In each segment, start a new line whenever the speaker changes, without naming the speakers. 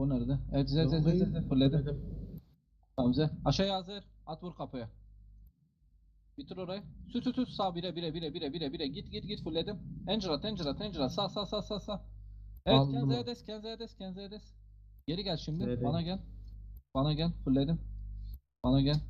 Apo nerede? Evet Z Z Z Z Z fulledim. Tamam Z. Aşağıya hazır. At vur kapıya. Bitir orayı. Süt süt süt sağ bire bire bire bire bire bire git git git fulledim. Angela Angela Angela sağ sağ sağ sağ sağ. Evet
Aldım
Kenze
o.
Edes Kenze Edes Kenze Edes. Geri gel şimdi.
Nereye?
Bana gel. Bana gel. Fulledim. Bana gel.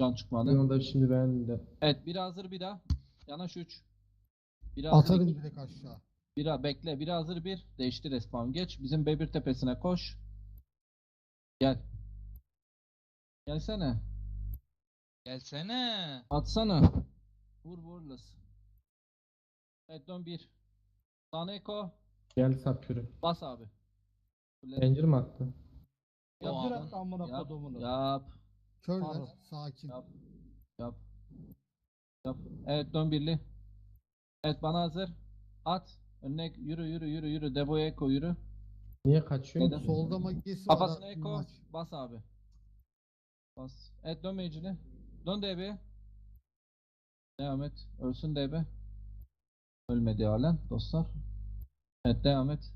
Can çıkmadı.
Yolda şimdi ben de.
Evet bir hazır bir daha. Yanaş 3. Bir hazır
Atarım direkt aşağı.
Bira bekle. Biri hazır bir. Değişti respawn. Geç. Bizim B1 tepesine koş. Gel. Gelsene.
Gelsene.
Atsana. Vur vurlas. Evet dön bir. Sana Eko.
Gel sap yürü.
Bas abi.
Pencere mi attı?
Yap, yap,
hatta amına
Yap.
kodumunu.
Yap.
Körler.
Pardon.
Sakin.
Yap. Yap. Yap. Evet dön birli. Evet bana hazır. At. Önüne yürü yürü yürü yürü. Debo'ya Eko yürü.
Niye kaçıyor
Neden?
ki?
Solda magesi var.
Kafasına
ha,
Eko.
maç.
Bas abi. Bas. Evet dön mecine. Dön DB'ye. Devam et. Ölsün DB. Ölmedi halen dostlar. Evet devam et.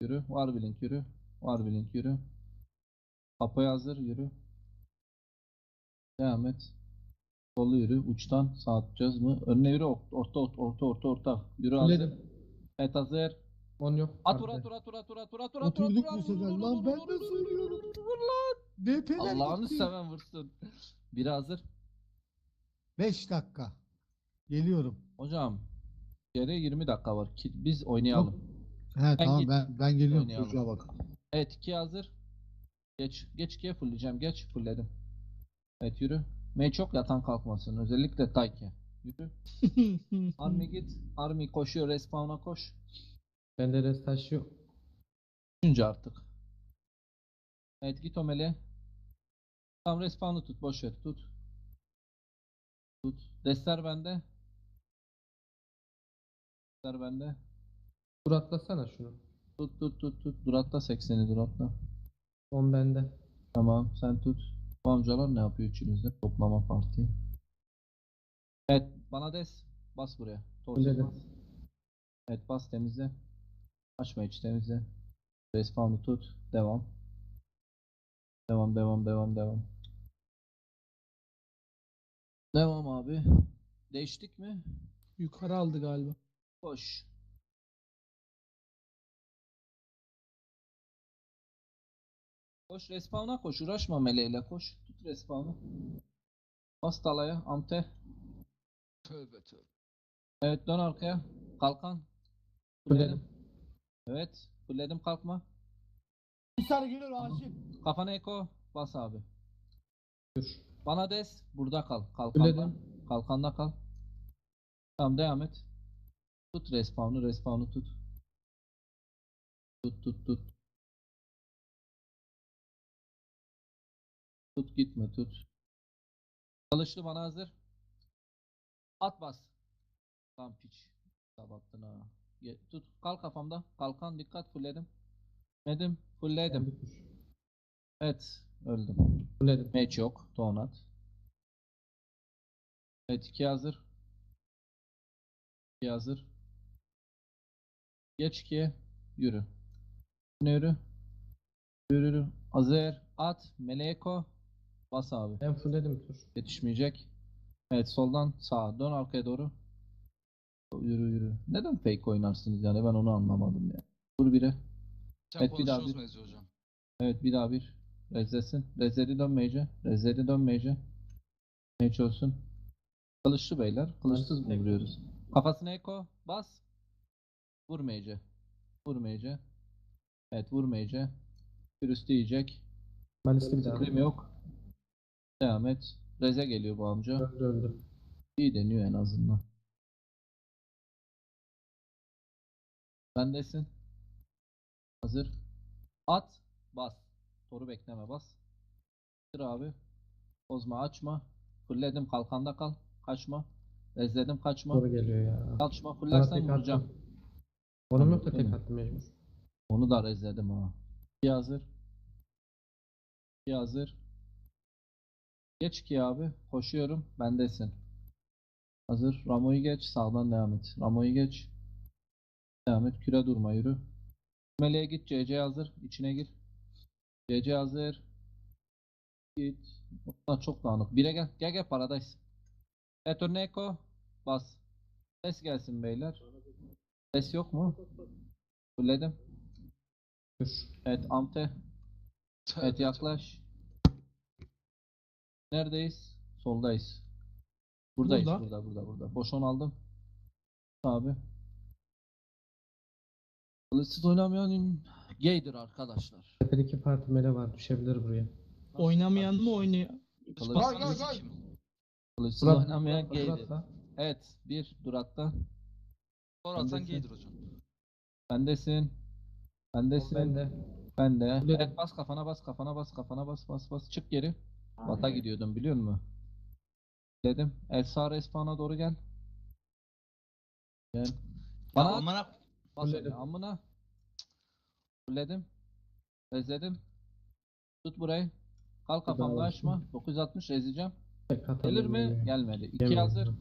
Yürü. Var blink yürü. Var blink yürü. Apo'ya hazır yürü. Devam et. Solu yürü. Uçtan sağ atacağız mı? Önüne yürü. Orta orta orta orta orta. Yürü hazır.
Fulledim.
Evet hazır.
10 yok.
At vur
Arkada.
at vur at vur at vur at vur at vur at vur
Oturduk bu sefer. Lan ben de
vur, vur, lan.
DP'ler
Allah'ını
gitti.
seven vursun. Biri hazır.
5 dakika. Geliyorum.
Hocam geri 20 dakika var. Ki- Biz oynayalım.
He tamam
git.
ben ben geliyorum
Oynayalım.
çocuğa bak.
Evet 2 hazır. Geç. Geç 2'ye fullleyeceğim. Geç fullledim. Evet yürü. Mey çok yatan kalkmasın. Özellikle Tayke. Yürü. Army git. Army koşuyor. Respawn'a koş.
Bende res taşıyor.
Üçüncü artık. Evet git Omel'e. Tamam respawn'ı tut. Boş ver. Tut. Tut. Destler bende. Destler bende.
Dur atlasana şunu.
Tut tut tut tut. Duratla 80'i duratla.
10 bende.
Tamam sen tut. Bu amcalar ne yapıyor üçünüzde? Toplama parti. Evet bana des. Bas buraya.
Fulledim.
bas. Evet bas temizle. Açma hiç temizle. Respawn'u tut. Devam. Devam devam devam devam. Devam abi. Değiştik mi?
Yukarı aldı galiba.
Koş. Koş respawn'a koş. Uğraşma meleğiyle koş. Tut respawn'ı. Bas talaya. Ante.
Tövbe tövbe.
Evet dön arkaya. Kalkan.
Fulledim.
Evet. Fulledim kalkma.
Bir saniye geliyorum Haşim.
Kafana eko. Bas abi.
Dur.
Bana des. Burada kal. Kalkanda.
Fulledim.
Kalkanda kal. Tamam devam et. Tut respawn'u. Respawn'u tut. Tut tut tut. Tut gitme tut. Çalıştı bana hazır. At bas. Tam piç. Sabattın ha. Ye- Tut. Kalk kafamda. Kalkan dikkat fullledim. Medim. Fullledim. Evet. Öldüm.
Fulledim.
Match yok. Donat. Evet 2 hazır. 2 hazır. Geç 2'ye. Yürü. Ne yürü? Yürü yürü. Hazır. At. Meleko. Bas abi.
Ben fulledim dur.
Yetişmeyecek. Evet soldan sağa. Dön arkaya doğru. Yürü yürü. Neden fake oynarsınız yani ben onu anlamadım ya. Dur bire.
Sen
Evet, bir daha bir-
hocam?
Evet bir daha bir. Rezlesin. Rezleri dönmeyece. Rezleri dönmeyece. Ne çözsün? Kılıçlı beyler. Kılıçsız mı vuruyoruz? Kafasına eko. Bas. Vurmayıcı. Vurmayıcı. Evet vurmayıcı. Virüs
bir daha.
Scream yok. Devam et. Reze geliyor bu amca.
Öldü öldü.
İyi deniyor en azından. Bendesin. Hazır. At. Bas. Toru bekleme bas. Dur abi. Bozma açma. Fulledim kalkanda kal. Kaçma. Rezledim kaçma.
Doğru geliyor ya.
Kaçma
tek
vuracağım.
da
Değil
tek attım mecbur.
Onu da rezledim ha. İki hazır. İki hazır. Geç ki abi. Koşuyorum. Bendesin. Hazır. Ramo'yu geç. Sağdan devam et. Ramo'yu geç. Devam et. Küre durma yürü. Meleğe git. CC hazır. İçine gir. CC hazır. Git. Bunlar çok dağınık. Bire gel. Gel gel paradise. Evet önüne eko. Bas. Ses gelsin beyler. Ses yok mu? Fulledim. Evet amte. Evet yaklaş. Neredeyiz? Soldayız. Buradayız.
Burada.
Burada burada burada. Boş on aldım. Abi. Kılıçsız oynamayan gaydir arkadaşlar.
Tepedeki parti mele var. Düşebilir buraya.
Oynamayan mı oynuyor?
Gay, gay.
sikeyim.
Kılıçsız
Durat-
oynamayan gaydir. Evet. Bir duratta.
Sonra
Bendesin.
gaydir hocam.
Bendesin. Bendesin.
Ben de.
Ben de. Evet bas kafana bas kafana bas kafana bas bas bas. Çık geri. Bata gidiyordum biliyor musun? Dedim. El sağ respawna doğru gel. Gel.
Bana amına
bas öyle amına. Fulledim. Bezledim. Tut burayı. Kalk kafamda açma. 960 ezeceğim. Gelir mi? Gelmedi. 2
Yemiyorum.
hazır.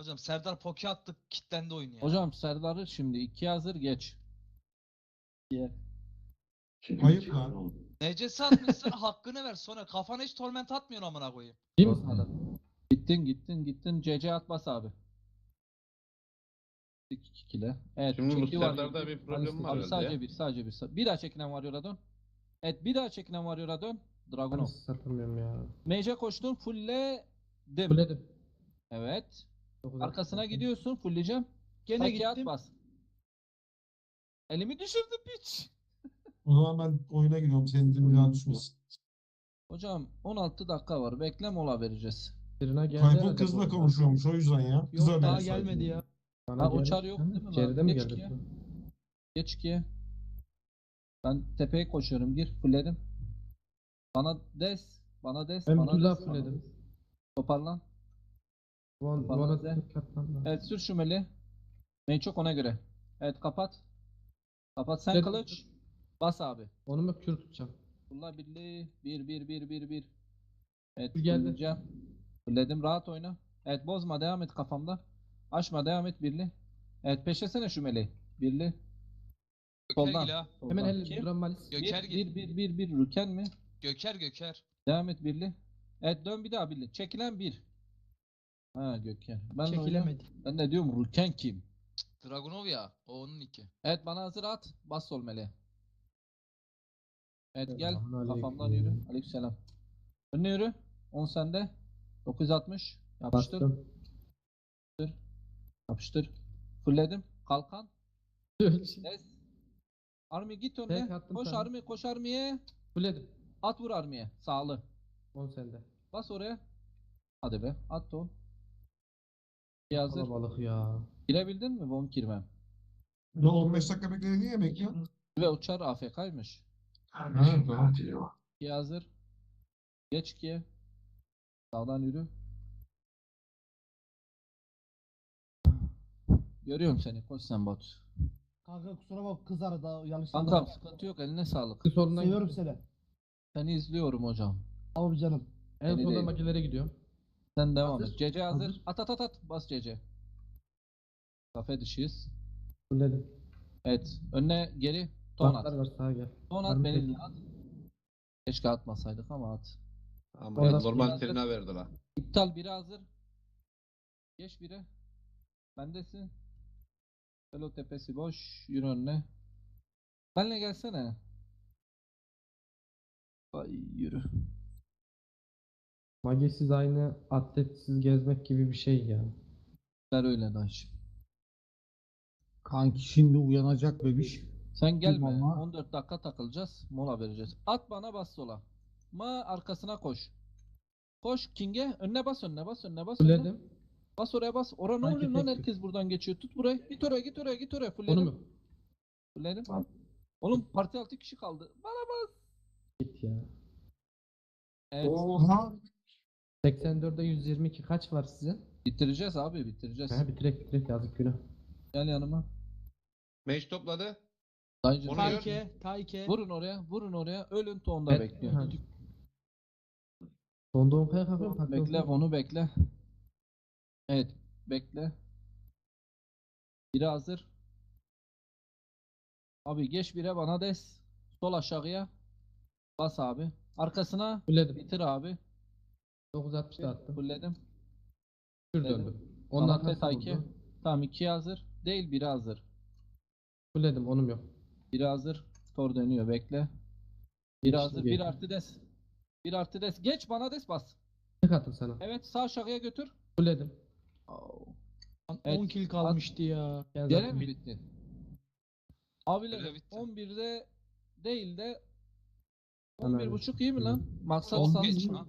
hocam Serdar poke attı kitlendi oyun ya.
Hocam Serdar'ı şimdi 2 hazır geç. Ye.
Ayıp lan.
NCS atmışsın hakkını ver sonra kafana hiç torment atmıyorsun amına koyayım.
Değil mi?
Gittin gittin gittin. CC at bas abi. 2 kile. Evet.
Şimdi bu
çeki var.
Bir problem var
Abi
herhalde
sadece
ya.
bir sadece bir. Bir daha çekilen varyola dön. Evet bir daha çekilen varyola dön. Dragunov.
Ben satamıyorum ya.
Mage'e koştun fullledim.
Fulledim.
Evet.
Dokuz
Arkasına gidiyorsun fullleyeceğim.
Gene
Taki at
gittim.
bas. Elimi düşürdü piç.
O zaman ben oyuna giriyorum. Senin daha düşmesin.
Hocam 16 dakika var. Bekle mola vereceğiz.
Birine geldi
Tayfun
herhalde
kızla
bu.
konuşuyormuş o yüzden ya. Kız
Yok daha
arıyor sadece.
gelmedi ya.
Bana
Ha,
geldi.
uçar yok değil mi lan?
Ceride mi
Geç
geldi?
ki. Geç ki. Ben tepeye koşuyorum. Gir. Fullledim. Bana des. Bana des.
Ben
bana
daha
des,
fulledim.
Toparlan.
Van,
Bana
Van'a
de.
katlandı.
Evet sür şu meli. Ben çok ona göre. Evet kapat. Kapat sen
Evet.
kılıç. Bas abi.
Onu mu kür tutacağım?
Bunlar birliği. Bir bir bir bir bir. Evet
Bir geldi.
fulleyeceğim. Fullledim rahat oyna. Evet bozma devam et kafamda. Açma devam et birli. Evet peşlesene şu meleği. Birli.
Göker
Soldan.
ha.
soldan.
Hemen el
Kim?
duran malis.
Göker
Bir, bir, bir, bir, bir. Rüken mi?
Göker göker.
Devam et birli. Evet dön bir daha birli. Çekilen bir. Ha Gökhan. Ben de oyna.
Çekilemedi.
Ben de diyorum Rüken kim?
Dragunov ya. O onun iki.
Evet bana hazır at. Bas sol meleğe. Evet gel. Kafamdan yürü. Aleykümselam. Önüne yürü. 10 sende. 960. Yapıştır.
Bastım.
Yapıştır. Fulledim. Kalkan. Des. Army git önüne. Koş
sana.
Army. Koş Army'ye.
Fulledim.
At vur Army'ye. Sağlı.
10 sende.
Bas oraya. Hadi be. At o. Hazır.
Kalabalık ya.
Girebildin mi? Girmem.
Ne 15 dakika bekledin niye bekliyorsun?
Ve uçar AFK'ymış.
Ha, tamam.
İyi hazır. Geç ikiye. Sağdan yürü. Görüyorum seni. Koş sen bot.
Kanka kusura bak kız arada yanlış
Kankam sıkıntı yok. Eline sağlık.
Bir solundan
Seviyorum seni.
Seni izliyorum hocam.
Abi canım.
En
değil.
makilere gidiyorum.
Sen devam
Hazır.
et. CC hazır.
Hazır.
At at at at. Bas CC. Kafe dışıyız.
Fulledim.
Evet. Önüne geri. Ton
Batlar
at.
var sağa gel.
Ton
Var
at. Keşke atmasaydık ama at.
Ama
Orada-
normal trine verdi la.
İptal biri hazır. Geç biri. Bendesin. Velo tepesi boş. Yürü önüne. Benle gelsene. Ay yürü.
Magesiz aynı atletsiz gezmek gibi bir şey ya.
Der öyle daş.
Kanki şimdi uyanacak bebiş.
Sen gelme.
Valla.
14 dakika takılacağız. Mola vereceğiz. At bana bas sola. Ma arkasına koş. Koş King'e. Önüne bas önüne bas önüne bas. önüne.
Fulledim.
Bas oraya bas. Oraya ne oluyor lan herkes buradan geçiyor. Tut burayı. Git oraya git oraya git oraya.
Onu
Fulledim.
mu?
Fulledim. Oğlum parti 6 kişi kaldı. Bana bas.
Git ya.
Evet.
Oha.
84'e 122 kaç var sizin?
Bitireceğiz abi bitireceğiz.
Ha bitirek bitirek yazık günah.
Gel yanıma.
Mage topladı. Onu gör.
Tayke, Tayke.
Vurun oraya. Vurun oraya. Ölün tonda
Evet,
bekliyorum.
ha. Sonda 10 kaya kalkıyorum. haklı
Bekle onu bekle. Evet. Bekle. Biri hazır. Abi geç bire bana des. Sol aşağıya. Bas abi. Arkasına
Fulledim.
bitir abi.
960 da attım.
Fulledim.
Kür
Fulledim.
döndüm. Onlar
Tamam,
nasıl
Teta 2.
vurdu?
Tamam 2 hazır. Değil 1 hazır.
Fulledim onum yok.
1 hazır. Tor dönüyor bekle. 1
Geçti,
hazır. 1
geçti.
artı des. 1 artı des. Geç bana des bas.
Tek attım sana.
Evet sağ aşağıya götür.
Fulledim.
Lan
Evet,
10 kill kalmıştı ya.
Gene mi
bit-
bitti? Abiler
bitti.
11'de değil de
Ana
11.5 iyi mi lan? Maksat
lan.